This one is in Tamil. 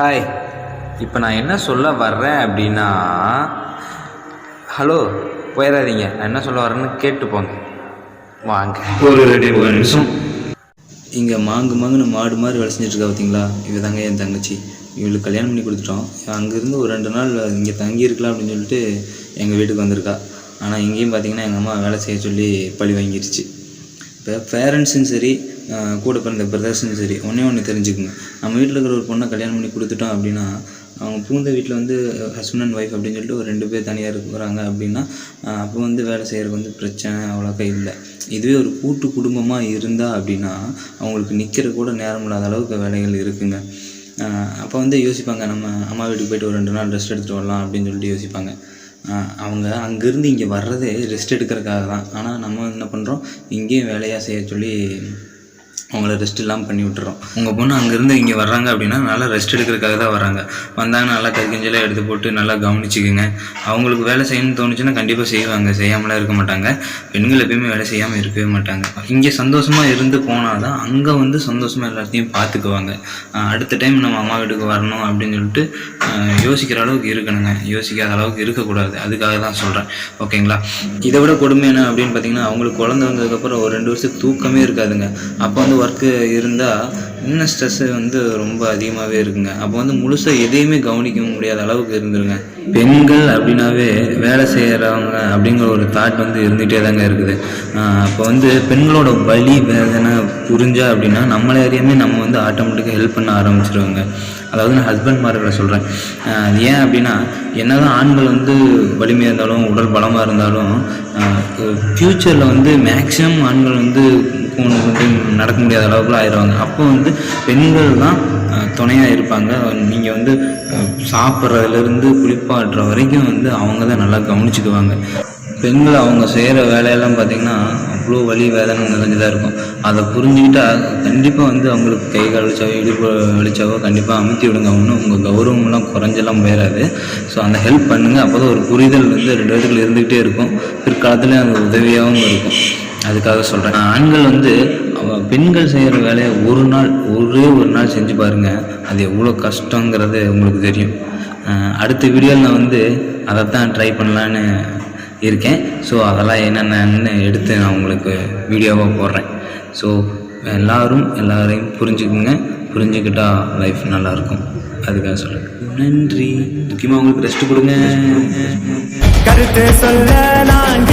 ஹாய் இப்போ நான் என்ன சொல்ல வர்றேன் அப்படின்னா ஹலோ போயிடாதீங்க நான் என்ன சொல்ல வரேன்னு கேட்டு போங்க. வாங்க. ஒரு நிமிஷம். இங்கே மாங்கு மாங்குன்னு மாடு மாதிரி வேலை செஞ்சுட்டு இருக்கா பார்த்தீங்களா இவ தாங்க என் தங்கச்சி. இவளுக்கு கல்யாணம் பண்ணி கொடுத்துட்டோம். அங்கேருந்து ஒரு ரெண்டு நாள் இங்கே தங்கி இருக்கலாம் அப்படின்னு சொல்லிட்டு எங்கள் வீட்டுக்கு வந்திருக்கா. ஆனால் இங்கேயும் பார்த்தீங்கன்னா எங்கள் அம்மா வேலை செய்ய சொல்லி பழி வாங்கிருச்சு. இப்போ பேரண்ட்ஸும் சரி கூட பிறந்த பிரதர்ஸும் சரி ஒன்றே ஒன்று தெரிஞ்சுக்குங்க. நம்ம வீட்டில் இருக்கிற ஒரு பொண்ணை கல்யாணம் பண்ணி கொடுத்துட்டோம் அப்படின்னா அவங்க புகுந்த வீட்டில் வந்து ஹஸ்பண்ட் அண்ட் ஒய்ஃப் அப்படின்னு சொல்லிட்டு ஒரு ரெண்டு பேர் தனியாக இருக்கிறாங்க அப்படின்னா அப்போ வந்து வேலை செய்கிறதுக்கு வந்து பிரச்சனை அவ்வளோக்கா இல்லை. இதுவே ஒரு கூட்டு குடும்பமாக இருந்தால் அப்படின்னா அவங்களுக்கு நிற்கிற கூட நேரம் இல்லாத அளவுக்கு வேலைகள் இருக்குங்க. அப்போ வந்து யோசிப்பாங்க நம்ம அம்மா வீட்டுக்கு போயிட்டு ஒரு ரெண்டு நாள் ரெஸ்ட் எடுத்துகிட்டு வரலாம் அப்படின்னு சொல்லிட்டு யோசிப்பாங்க. அவங்க அங்கேருந்து இங்கே வர்றதே ரெஸ்ட் எடுக்கிறதுக்காக தான். ஆனால் நம்ம என்ன பண்ணுறோம் இங்கேயும் வேலையாக செய்ய சொல்லி அவங்கள ரெஸ்ட் இல்லாமல் பண்ணி விட்டுறோம். உங்கள் பொண்ணு அங்கேருந்து இங்கே வர்றாங்க அப்படின்னா நல்லா ரெஸ்ட் எடுக்கிறதுக்காக தான் வராங்க வந்தாங்கன்னா நல்லா கறிக்கஞ்செல்லாம் எடுத்து போட்டு நல்லா கவனிச்சிக்கோங்க. அவங்களுக்கு வேலை செய்யணும்னு தோணுச்சுன்னா கண்டிப்பாக செய்வாங்க. செய்யாமலாம் இருக்க மாட்டாங்க. பெண்கள் எப்பயுமே வேலை செய்யாமல் இருக்கவே மாட்டாங்க. இங்கே சந்தோஷமாக இருந்து போனால் தான் அங்கே வந்து சந்தோஷமாக எல்லாத்தையும் பார்த்துக்குவாங்க அடுத்த டைம் நம்ம அம்மா வீட்டுக்கு வரணும் அப்படின்னு சொல்லிட்டு யோசிக்கிற அளவுக்கு இருக்கணுங்க. யோசிக்காத அளவுக்கு இருக்கக்கூடாது. அதுக்காக தான் சொல்கிறேன் ஓகேங்களா? இதை விட கொடுமை என்ன அப்படின்னு பார்த்தீங்கன்னா அவங்களுக்கு குழந்தை வந்ததுக்கப்புறம் ஒரு ரெண்டு வருஷத்துக்கு தூக்கமே இருக்காதுங்க. அப்போ வந்து ஒர்க்கு இருந்தால் இன்னும் ஸ்ட்ரெஸ்ஸு வந்து ரொம்ப அதிகமாகவே இருக்குங்க. அப்போ வந்து முழுசாக எதையுமே கவனிக்க முடியாத அளவுக்கு இருந்துருங்க. பெண்கள் அப்படின்னாவே வேலை செய்கிறவங்க அப்படிங்கிற ஒரு தாட் வந்து இருந்துகிட்டே தாங்க இருக்குது. அப்போ வந்து பெண்களோட வலி வேதனை புரிஞ்சா அப்படின்னா நம்மளை அறியாமே நம்ம வந்து ஆட்டோமேட்டிக்காக ஹெல்ப் பண்ண ஆரம்பிச்சிருவாங்க. அதாவது நான் ஹஸ்பண்ட் மார்களை சொல்கிறேன் அது ஏன் அப்படின்னா என்னதான் ஆண்கள் வந்து வலிமையாக இருந்தாலும் உடல் பலமாக இருந்தாலும் ஃப்யூச்சரில் வந்து மேக்ஸிமம் ஆண்கள் வந்து கூணு வந்து நடக்க முடியாத அளவுக்குலாம் ஆயிடுவாங்க. அப்போ வந்து பெண்கள் தான் துணையாக இருப்பாங்க. நீங்கள் வந்து சாப்பிட்றதுலேருந்து குளிப்பாட்டுற வரைக்கும் வந்து அவங்க தான் நல்லா கவனிச்சுக்குவாங்க. பெண்கள் அவங்க செய்கிற வேலையெல்லாம் பார்த்திங்கன்னா அவ்வளோ வலி வேதனை நிறைஞ்சதாக இருக்கும். அதை புரிஞ்சுக்கிட்டா கண்டிப்பாக வந்து அவங்களுக்கு கை கால் வலிச்சாவோ இடுப்பு வலிச்சாவோ கண்டிப்பாக அமுத்தி விடுங்க. ஒன்றும் உங்கள் கௌரவம்லாம் குறைஞ்செல்லாம் போயிடாது ஸோ அந்த ஹெல்ப் பண்ணுங்கள் அப்போ தான் ஒரு புரிதல் வந்து ரெண்டு பேருக்குள்ள இருந்துக்கிட்டே இருக்கும். பிற்காலத்தில் அது உதவியாகவும் இருக்கும். அதுக்காக சொல்கிறேன் ஆண்கள் வந்து பெண்கள் செய்கிற வேலையை ஒரு நாள் ஒரே ஒரு நாள் செஞ்சு பாருங்கள் அது எவ்வளோ கஷ்டங்கிறது உங்களுக்கு தெரியும். அடுத்த வீடியோவில் நான் வந்து அதை தான் ட்ரை பண்ணலான்னு இருக்கேன். ஸோ அதெல்லாம் என்னென்னு எடுத்து நான் உங்களுக்கு வீடியோவாக போடுறேன். ஸோ எல்லாரும் எல்லாரையும் புரிஞ்சுக்குங்க. புரிஞ்சுக்கிட்டால் லைஃப் நல்லாயிருக்கும். அதுக்காக சொல்கிறேன் நன்றி. முக்கியமாக உங்களுக்கு ரெஸ்ட் கொடுங்க. கருத்து சொல்ல நான்